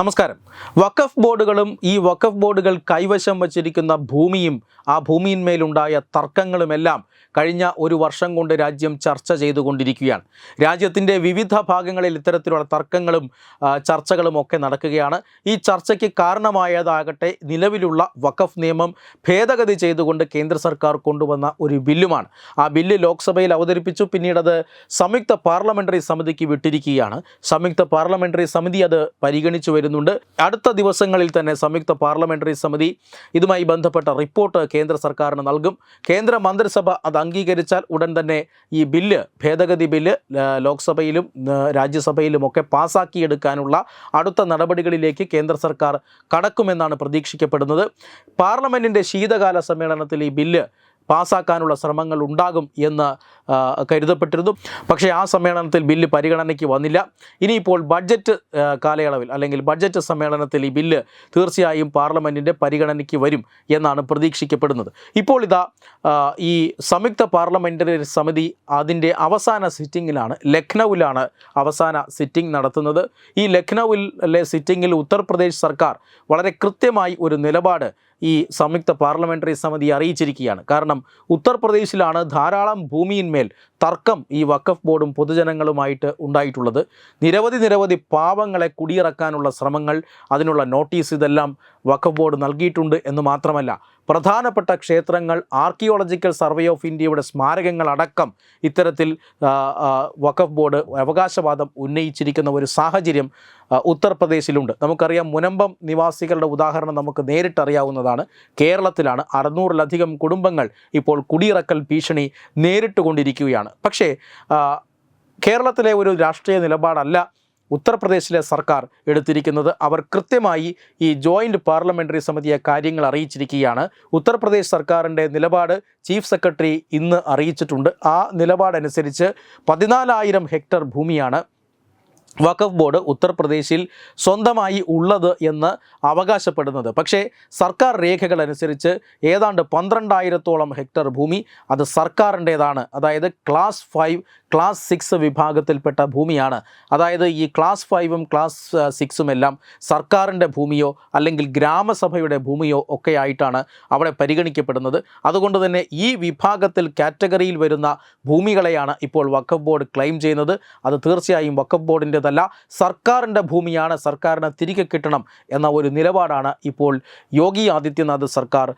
നമസ്കാരം. വഖഫ് ബോർഡുകളും ഈ വഖഫ് ബോർഡുകൾ കൈവശം വച്ചിരിക്കുന്ന ഭൂമിയും ആ ഭൂമിയിന്മേലുണ്ടായ തർക്കങ്ങളുമെല്ലാം കഴിഞ്ഞ ഒരു വർഷം കൊണ്ട് രാജ്യം ചർച്ച ചെയ്തുകൊണ്ടിരിക്കുകയാണ്. രാജ്യത്തിന്റെ വിവിധ ഭാഗങ്ങളിൽ ഇത്തരത്തിലുള്ള തർക്കങ്ങളും ചർച്ചകളും ഒക്കെ നടക്കുകയാണ്. ഈ ചർച്ചയ്ക്ക് കാരണമായതാകട്ടെ നിലവിലുള്ള വഖഫ് നിയമം ഭേദഗതി ചെയ്തുകൊണ്ട് കേന്ദ്ര സർക്കാർ കൊണ്ടുവന്ന ഒരു ബില്ലുമാണ്. ആ ബില്ല് ലോക്സഭയിൽ അവതരിപ്പിച്ചു. പിന്നീട് അത് സംയുക്ത പാർലമെന്ററി സമിതിക്ക് വിട്ടിരിക്കുകയാണ്. സംയുക്ത പാർലമെന്ററി സമിതി അത് പരിഗണിച്ചു വരുന്നുണ്ട് അടുത്ത ദിവസങ്ങളിൽ തന്നെ സംയുക്ത പാർലമെന്ററി സമിതി ഇതുമായി ബന്ധപ്പെട്ട റിപ്പോർട്ട് കേന്ദ്ര സർക്കാരിന് നൽകും. കേന്ദ്ര മന്ത്രിസഭ അത് അംഗീകരിച്ചാൽ ഉടൻ തന്നെ ഈ ബില്ല് ഭേദഗതി ബില്ല് ലോക്സഭയിലും രാജ്യസഭയിലുമൊക്കെ പാസാക്കിയെടുക്കാനുള്ള അടുത്ത നടപടികളിലേക്ക് കേന്ദ്ര സർക്കാർ കടക്കുമെന്നാണ് പ്രതീക്ഷിക്കപ്പെടുന്നത്. പാർലമെന്റിന്റെ ശീതകാല സമ്മേളനത്തിൽ ഈ ബില്ല് പാസ്സാക്കാനുള്ള ശ്രമങ്ങൾ ഉണ്ടാകും എന്ന് കരുതപ്പെട്ടിരുന്നു. പക്ഷേ ആ സമ്മേളനത്തിൽ ബില്ല് പരിഗണനയ്ക്ക് വന്നില്ല. ഇനിയിപ്പോൾ ബഡ്ജറ്റ് കാലയളവിൽ അല്ലെങ്കിൽ ബഡ്ജറ്റ് സമ്മേളനത്തിൽ ഈ ബില്ല് തീർച്ചയായും പാർലമെന്റിന്റെ പരിഗണനയ്ക്ക് വരും എന്നാണ് പ്രതീക്ഷിക്കപ്പെടുന്നത്. ഇപ്പോൾ ഇതാ ഈ സംയുക്ത പാർലമെന്ററി സമിതി അതിന്റെ അവസാന സിറ്റിങ്ങിലാണ് ലക്നൌവിലാണ് അവസാന സിറ്റിംഗ് നടത്തുന്നത്. ഈ ലക്നൌവിലെ സിറ്റിങ്ങിൽ ഉത്തർപ്രദേശ് സർക്കാർ വളരെ കൃത്യമായി ഒരു നിലപാട് ഈ സംയുക്ത പാർലമെന്ററി സമിതി അറിയിച്ചിരിക്കുകയാണ്. കാരണം ഉത്തർപ്രദേശിലാണ് ധാരാളം ഭൂമിയിന്മേൽ തർക്കം ഈ വഖഫ് ബോർഡും പൊതുജനങ്ങളുമായിട്ട് ഉണ്ടായിട്ടുള്ളത്. നിരവധി നിരവധി പാവങ്ങളെ കുടിയിറക്കാനുള്ള ശ്രമങ്ങൾ അതിനുള്ള നോട്ടീസ് ഇതെല്ലാം വഖഫ് ബോർഡ് നൽകിയിട്ടുണ്ട് എന്ന് മാത്രമല്ല പ്രധാനപ്പെട്ട ക്ഷേത്രങ്ങൾ ആർക്കിയോളജിക്കൽ സർവേ ഓഫ് ഇന്ത്യയുടെ സ്മാരകങ്ങളടക്കം ഇത്തരത്തിൽ വഖഫ് ബോർഡ് അവകാശവാദം ഉന്നയിച്ചിരിക്കുന്ന ഒരു സാഹചര്യം ഉത്തർപ്രദേശിലുണ്ട്. നമുക്കറിയാം മുനമ്പം നിവാസികളുടെ ഉദാഹരണം നമുക്ക് നേരിട്ടറിയാവുന്നതാണ്. കേരളത്തിലാണ് അറുന്നൂറിലധികം കുടുംബങ്ങൾ ഇപ്പോൾ കുടിയിറക്കൽ ഭീഷണി നേരിട്ടുകൊണ്ടിരിക്കുകയാണ്. പക്ഷേ കേരളത്തിലെ ഒരു രാഷ്ട്രീയ നിലപാടല്ല ഉത്തർപ്രദേശിലെ സർക്കാർ എടുത്തിരിക്കുന്നത് അവർ കൃത്യമായി ഈ ജോയിന്റ് പാർലമെന്ററി സമിതിയെ കാര്യങ്ങൾ അറിയിച്ചിരിക്കുകയാണ്. ഉത്തർപ്രദേശ് സർക്കാരിന്റെ നിലപാട് ചീഫ് സെക്രട്ടറി ഇന്ന് അറിയിച്ചിട്ടുണ്ട്. ആ നിലപാടനുസരിച്ച് പതിനാലായിരം ഹെക്ടർ ഭൂമിയാണ് വഖഫ് ബോർഡ് ഉത്തർപ്രദേശിൽ സ്വന്തമായി ഉള്ളത് എന്ന് അവകാശപ്പെടുന്നത്. പക്ഷേ സർക്കാർ രേഖകൾ അനുസരിച്ച് ഏതാണ്ട് പന്ത്രണ്ടായിരത്തോളം ഹെക്ടർ ഭൂമി അത് സർക്കാരിന്റേതാണ്. അതായത് ക്ലാസ് ഫൈവ് ക്ലാസ് സിക്സ് വിഭാഗത്തിൽപ്പെട്ട ഭൂമിയാണ്. അതായത് ഈ ക്ലാസ് ഫൈവും ക്ലാസ് സിക്സും എല്ലാം സർക്കാരിന്റെ ഭൂമിയോ അല്ലെങ്കിൽ ഗ്രാമസഭയുടെ ഭൂമിയോ ഒക്കെ ആയിട്ടാണ് അവിടെ പരിഗണിക്കപ്പെടുന്നത്. അതുകൊണ്ട് തന്നെ ഈ വിഭാഗത്തിൽ കാറ്റഗറിയിൽ വരുന്ന ഭൂമികളെയാണ് ഇപ്പോൾ വഖഫ് ബോർഡ് ക്ലെയിം ചെയ്യുന്നത്. അത് തീർച്ചയായും വഖഫ് ബോർഡിന്റെതല്ല സർക്കാരിന്റെ ഭൂമിയാണ് സർക്കാരിന് തിരികെ കിട്ടണം എന്ന ഒരു നിലപാടാണ് ഇപ്പോൾ യോഗി ആദിത്യനാഥ് സർക്കാർ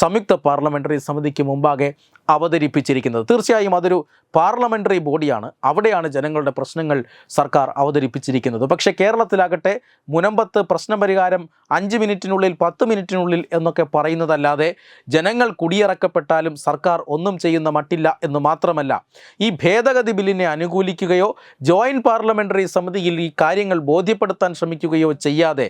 സംയുക്ത പാർലമെന്ററി സമിതിക്ക് മുമ്പാകെ അവതരിപ്പിച്ചിരിക്കുന്നത്. തീർച്ചയായും അതൊരു പാർലമെന്ററി ബോഡിയാണ്. അവിടെയാണ് ജനങ്ങളുടെ പ്രശ്നങ്ങൾ സർക്കാർ അവതരിപ്പിച്ചിരിക്കുന്നത്. പക്ഷേ കേരളത്തിലാകട്ടെ മുനമ്പത്ത് പ്രശ്നപരിഹാരം അഞ്ച് മിനിറ്റിനുള്ളിൽ പത്ത് മിനിറ്റിനുള്ളിൽ എന്നൊക്കെ പറയുന്നതല്ലാതെ ജനങ്ങൾ കുടിയിറക്കപ്പെട്ടാലും സർക്കാർ ഒന്നും ചെയ്യുന്ന മട്ടില്ല എന്ന് മാത്രമല്ല ഈ ഭേദഗതി ബില്ലിനെ അനുകൂലിക്കുകയോ ജോയിന്റ് പാർലമെന്ററി സമിതിയിൽ ഈ കാര്യങ്ങൾ ബോധ്യപ്പെടുത്താൻ ശ്രമിക്കുകയോ ചെയ്യാതെ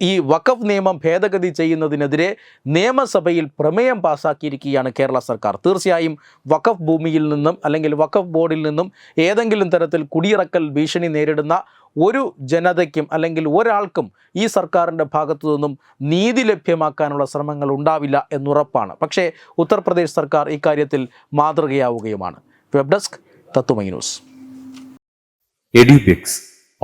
ഈ വഖഫ് നിയമം ഭേദഗതി ചെയ്യുന്നതിനെതിരെ നിയമസഭയിൽ പ്രമേയം പാസാക്കിയിരിക്കുകയാണ് കേരള സർക്കാർ. തീർച്ചയായും വഖഫ് ഭൂമിയിൽ നിന്നും അല്ലെങ്കിൽ വഖഫ് ബോർഡിൽ നിന്നും ഏതെങ്കിലും തരത്തിൽ കുടിയിറക്കൽ ഭീഷണി നേരിടുന്ന ഒരു ജനതയ്ക്കും അല്ലെങ്കിൽ ഒരാൾക്കും ഈ സർക്കാരിന്റെ ഭാഗത്തു നിന്നും നീതി ലഭ്യമാക്കാനുള്ള ശ്രമങ്ങൾ ഉണ്ടാവില്ല എന്നുറപ്പാണ്. പക്ഷേ ഉത്തർപ്രദേശ് സർക്കാർ ഇക്കാര്യത്തിൽ മാതൃകയാവുകയുമാണ്. വെബ് ഡെസ്ക് തത്തുമൈ news. Edubix